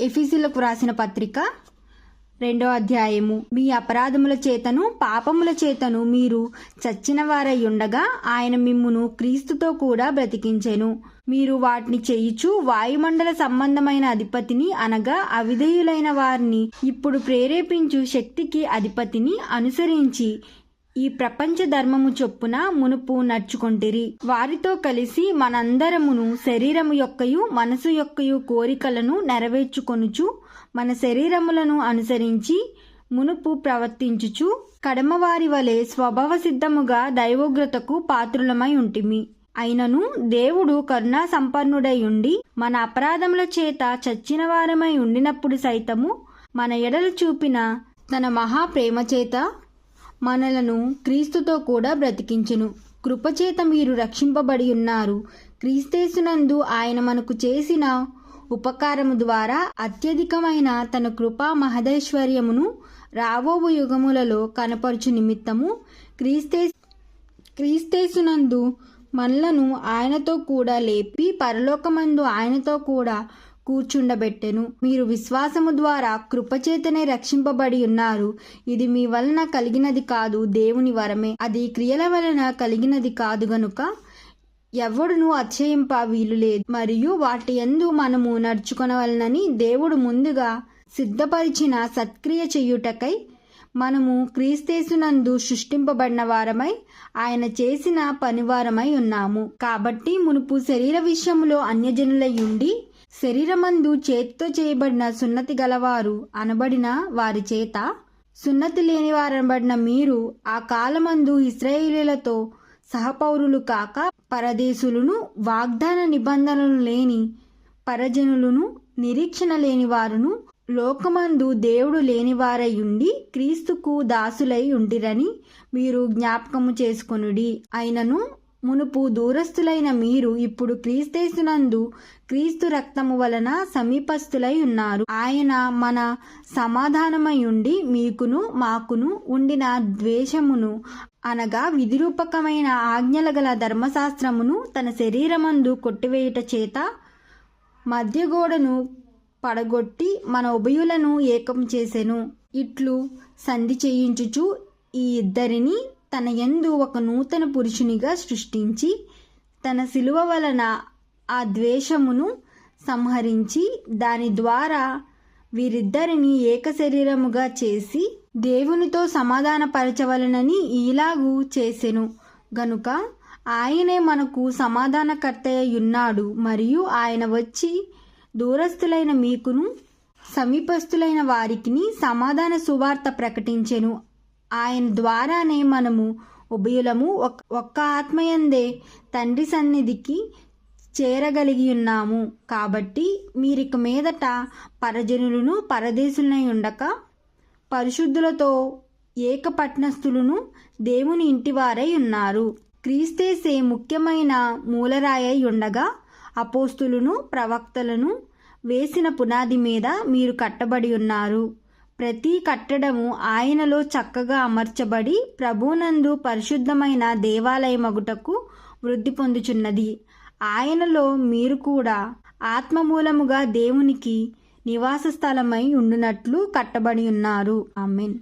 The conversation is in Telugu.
ఎఫీసీలకు రాసిన పత్రిక రెండో అధ్యాయము. మీ అపరాధముల చేతను పాపముల చేతను మీరు చచ్చిన వారై ఉండగా ఆయన మిమ్మును క్రీస్తుతో కూడా బ్రతికించెను. మీరు వాటిని చేయుచు వాయుమండల సంబంధమైన అధిపతిని అనగా అవిధేయులైన వారిని ఇప్పుడు ప్రేరేపించు శక్తికి అధిపతిని అనుసరించి ఈ ప్రపంచ ధర్మము చొప్పున మునుపు నడుచుకొంటిరి. వారితో కలిసి మనందరమును శరీరము యొక్కయు మనసు యొక్కయు కోరికలను నెరవేర్చుకొనుచు మన శరీరములను అనుసరించి మునుపు ప్రవర్తించుచు కడమవారి వలె స్వభావ సిద్ధముగా దైవోగ్రతకు పాత్రులమై ఉంటిమి. అయినను దేవుడు కరుణా సంపన్నుడై ఉండి మన అపరాధముల చేత చచ్చిన వారమై ఉండినప్పుడు సైతము మన ఎడలు చూపిన తన మహా ప్రేమ చేత మనలను క్రీస్తుతో కూడా బ్రతికించును. కృపచేత మీరు రక్షింపబడి ఉన్నారు. క్రీస్తేసునందు ఆయన మనకు చేసిన ఉపకారము ద్వారా అత్యధికమైన తన కృపా మహదైశ్వర్యమును రాబోవు యుగములలో కనపరచు నిమిత్తము క్రీస్తే క్రీస్తేసునందు మనలను ఆయనతో కూడా లేపి పరలోకమందు ఆయనతో కూడా కూర్చుండబెట్టెను. మీరు విశ్వాసము ద్వారా కృపచేతనే రక్షింపబడి ఉన్నారు. ఇది మీ వలన కలిగినది కాదు దేవుని వరమే. అది క్రియల వలన కలిగినది కాదు గనుక ఎవడును అచ్చయింప వీలు లేదు. మరియు వాటి యందు మనము నడుచుకొనవలనని దేవుడు ముందుగా సిద్ధపరిచిన సత్క్రియ చెయ్యుటకై మనము క్రీస్తేసునందు సృష్టింపబడిన వారమై ఆయన చేసిన పనివారమై ఉన్నాము. కాబట్టి మునుపు శరీర విషయములో అన్యజనులై ఉండి శరీరమందు చేతితో చేయబడిన సున్నతి గలవారు అనబడిన వారి చేత సున్నతి లేని వారనబడిన మీరు ఆ కాలమందు ఇస్రాయేలీలతో సహపౌరులు కాక పరదేశులను వాగ్దాన నిబంధనలు లేని పరజనులను నిరీక్షణ లేని వారును లోకమందు దేవుడు లేనివారై ఉండి క్రీస్తుకు దాసులై ఉండిరని మీరు జ్ఞాపకము చేసుకొనుడి. అయినను మునుపు దూరస్థులైన మీరు ఇప్పుడు క్రీస్తేసునందు క్రీస్తు రక్తము వలన సమీపస్థులై ఉన్నారు. ఆయన మన సమాధానమై ఉండి మీకును మాకును ఉండిన ద్వేషమును అనగా విధిరూపకమైన ఆజ్ఞల గల ధర్మశాస్త్రమును తన శరీరమందు కొట్టివేయుట చేత మధ్యగోడను పడగొట్టి మన ఉభయులను ఏకం చేసెను. ఇట్లు సంధి చేయించుచు ఈ ఇద్దరిని తన యందు ఒక నూతన పురుషునిగా సృష్టించి తన శిలువ వలన ఆ ద్వేషమును సంహరించి దాని ద్వారా వీరిద్దరిని ఏకశరీరముగా చేసి దేవునితో సమాధానపరచవలనని ఇలాగూ చేసెను. గనుక ఆయనే మనకు సమాధానకర్తయ్యున్నాడు మరియు ఆయన వచ్చి దూరస్థులైన మీకును సమీపస్థులైన వారికిని సమాధాన సువార్త ప్రకటించెను. ఆయన ద్వారానే మనము ఉభయులము ఒక్క ఆత్మయందే తండ్రి సన్నిధికి చేరగలిగి ఉన్నాము. కాబట్టి మీరిక మీదట పరజనులను పరదేశులనై ఉండక పరిశుద్ధులతో ఏకపట్నస్థులను దేవుని ఇంటివారై ఉన్నారు. క్రీస్తేసే ముఖ్యమైన మూలరాయై ఉండగా అపోస్తులను ప్రవక్తలను వేసిన పునాది మీద మీరు కట్టబడి ఉన్నారు. ప్రతి కట్టడము ఆయనలో చక్కగా అమర్చబడి ప్రభునందు పరిశుద్ధమైన దేవాలయమగుటకు వృద్ధి పొందుచున్నది. ఆయనలో మీరు కూడా ఆత్మమూలముగా దేవునికి నివాస స్థలమై ఉండునట్లు కట్టబడి ఉన్నారు. ఆమెన్.